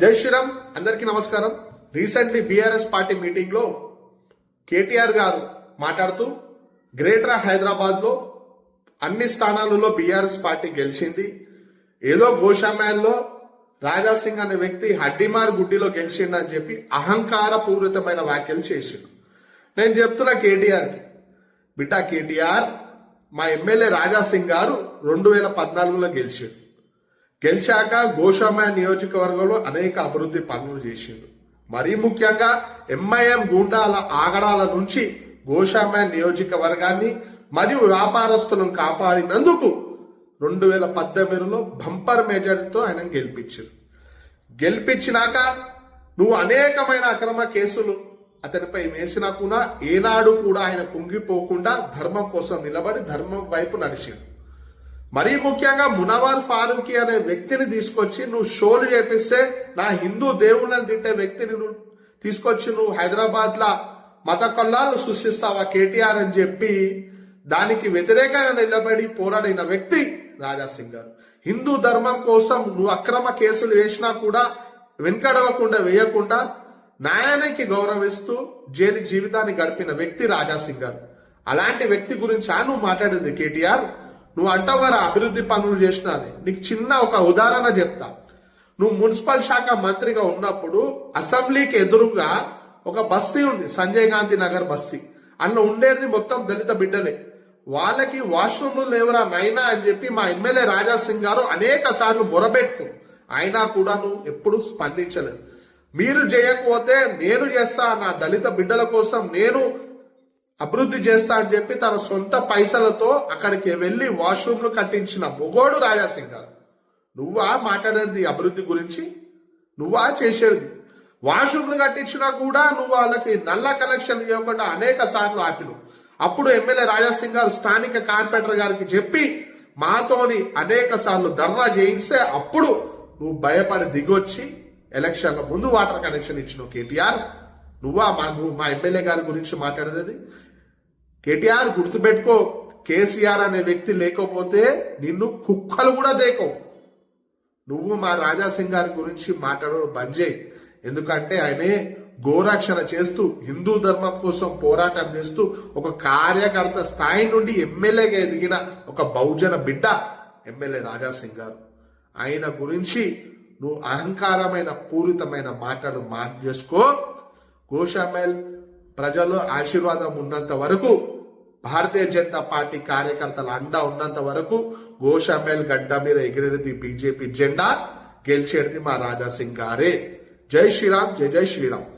జై శ్రీరామ్ అందరికీ నమస్కారం. రీసెంట్లీ బీఆర్ఎస్ పార్టీ మీటింగ్లో కేటీఆర్ గారు మాట్లాడుతూ గ్రేటర్ హైదరాబాద్లో అన్ని స్థానాలలో బీఆర్ఎస్ పార్టీ గెలిచింది. ఏదో గోషామ్యాన్లో రాజా సింగ్ అనే వ్యక్తి హడ్డిమార్ గుడ్డిలో గెలిచిండని చెప్పి అహంకార పూరితమైన వ్యాఖ్యలు చేసిండు. నేను చెప్తున్నా కేటీఆర్కి బిడ్డా కేటీఆర్ మా ఎమ్మెల్యే రాజా సింగ్ గారు రెండు వేల పద్నాలుగులో గెలిచాడు. గెలిచాక గోషామయ నియోజకవర్గంలో అనేక అభివృద్ధి పనులు చేసిండు. మరీ ముఖ్యంగా ఎంఐఎం గూండాల ఆగడాల నుంచి గోషామయ నియోజకవర్గాన్ని మరియు వ్యాపారస్తులను కాపాడినందుకు రెండు వేల పద్దెనిమిదిలో బంపర్ మెజారిటీతో ఆయన గెలిపించారు గెలిపించినాక నువ్వు అనేకమైన అక్రమ కేసులు అతనిపై వేసినా కూడా ఏనాడు కూడా ఆయన కుంగిపోకుండా ధర్మం కోసం నిలబడి ధర్మం వైపు నడిచిండు. మరీ ముఖ్యంగా మునవార్ ఫారూఖీ అనే వ్యక్తిని తీసుకొచ్చి నువ్వు షోలు చేపిస్తే నా హిందూ దేవుళ్ళని తిట్టే వ్యక్తిని నువ్వు తీసుకొచ్చి నువ్వు హైదరాబాద్ లా మత కొల్లాలు సృష్టిస్తావా కేటీఆర్ అని చెప్పి దానికి వ్యతిరేకంగా నిలబడి పోరాడిన వ్యక్తి రాజాసింగ్ గారు. హిందూ ధర్మం కోసం నువ్వు అక్రమ కేసులు వేసినా కూడా వెనకడవకుండా వేయకుండా న్యాయానికి గౌరవిస్తూ జైలు జీవితాన్ని గడిపిన వ్యక్తి రాజాసింగ్ గారు. అలాంటి వ్యక్తి గురించి ఆ నువ్వు మాట్లాడేది కేటీఆర్. నువ్వు అంటావు కదా అభివృద్ధి పనులు చేసినా అని. నీకు చిన్న ఒక ఉదాహరణ చెప్తా. నువ్వు మున్సిపల్ శాఖ మంత్రిగా ఉన్నప్పుడు అసెంబ్లీకి ఎదురుగా ఒక బస్తీ ఉంది సంజయ్ గాంధీ నగర్ బస్తీ. అందులో ఉండేది మొత్తం దళిత బిడ్డలే. వాళ్ళకి వాష్రూమ్లు లేవురా నైనా అని చెప్పి మా ఎమ్మెల్యే రాజా సింగ్ గారు అనేక సార్లు మొరబెట్టుకు అయినా కూడా నువ్వు ఎప్పుడు స్పందించలేదు. మీరు చేయకపోతే నేను చేస్తా నా దళిత బిడ్డల కోసం నేను అభివృద్ధి చేస్తా అని చెప్పి తన సొంత పైసలతో అక్కడికి వెళ్ళి వాష్రూమ్లు కట్టించిన మొగోడు రాజాసింగ్ గారు. నువ్వా మాట్లాడేది అభివృద్ధి గురించి? నువ్వా చేసేది? వాష్రూమ్లు కట్టించినా కూడా నువ్వు వాళ్ళకి నల్ల కనెక్షన్ ఇవ్వకుండా అనేక సార్లు ఆపిను అప్పుడు ఎమ్మెల్యే రాజాసింగ్ గారు స్థానిక కార్పొరేటర్ గారికి చెప్పి మాతోని అనేక సార్లు ధర్నా చేయిస్తే అప్పుడు నువ్వు భయపడి దిగొచ్చి ఎలక్షన్ల ముందు వాటర్ కనెక్షన్ ఇచ్చిన కేటీఆర్. నువ్వా మా మా ఎమ్మెల్యే గారి గురించి మాట్లాడేది? కేటీఆర్ గుర్తుపెట్టుకో కేసీఆర్ అనే వ్యక్తి లేకపోతే నిన్ను కుక్కలు కూడా దేకో నువ్వు మా రాజాసింగ్ గారి గురించి మాట్లాడడం బంద్ చేయి. ఎందుకంటే ఆయనే గోరక్షణ చేస్తూ హిందూ ధర్మం కోసం పోరాటం చేస్తూ ఒక కార్యకర్త స్థాయి నుండి ఎమ్మెల్యేగా ఎదిగిన ఒక బహుజన బిడ్డ ఎమ్మెల్యే రాజాసింగ్ గారు. ఆయన గురించి నువ్వు అహంకారమైన పూరితమైన మాటలు మార్చేసుకో. చేసుకో గోషామేల్ ప్రజలు ఆశీర్వాదం ఉన్నంత వరకు భారతీయ జనతా పార్టీ కార్యకర్తల అండా ఉన్నంత వరకు గోషామేల్ గడ్డ మీద ఎగిరేది బీజేపీ జెండా గెలిచేది మా రాజాసింగ్ గారే. జై శ్రీరామ్ జై జై శ్రీరామ్.